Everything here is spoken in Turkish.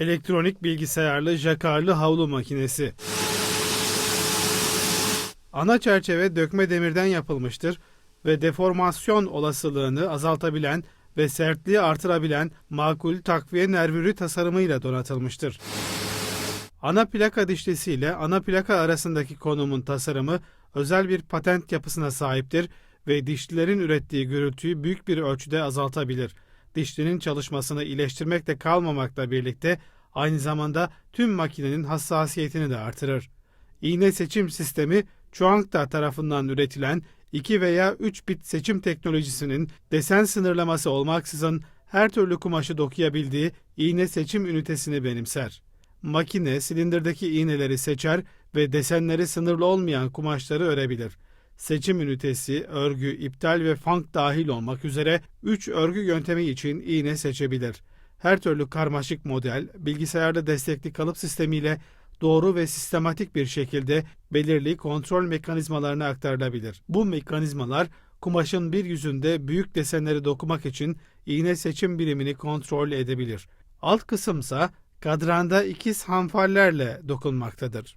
Elektronik bilgisayarlı jakarlı havlu makinesi. Ana çerçeve dökme demirden yapılmıştır ve deformasyon olasılığını azaltabilen ve sertliği artırabilen makul takviye nervürü tasarımıyla donatılmıştır. Ana plaka dişlisiyle ana plaka arasındaki konumun tasarımı özel bir patent yapısına sahiptir ve dişlilerin ürettiği gürültüyü büyük bir ölçüde azaltabilir. Dişlinin çalışmasını iyileştirmekle kalmamakla birlikte aynı zamanda tüm makinenin hassasiyetini de artırır. İğne seçim sistemi Chuangda tarafından üretilen 2 veya 3 bit seçim teknolojisinin desen sınırlaması olmaksızın her türlü kumaşı dokuyabildiği iğne seçim ünitesini benimser. Makine silindirdeki iğneleri seçer ve desenleri sınırlı olmayan kumaşları örebilir. Seçim ünitesi, örgü, iptal ve fank dahil olmak üzere 3 örgü yöntemi için iğne seçebilir. Her türlü karmaşık model, bilgisayarda destekli kalıp sistemiyle doğru ve sistematik bir şekilde belirli kontrol mekanizmalarına aktarılabilir. Bu mekanizmalar kumaşın bir yüzünde büyük desenleri dokumak için iğne seçim birimini kontrol edebilir. Alt kısımsa kadranda ikiz hanfallerle dokunmaktadır.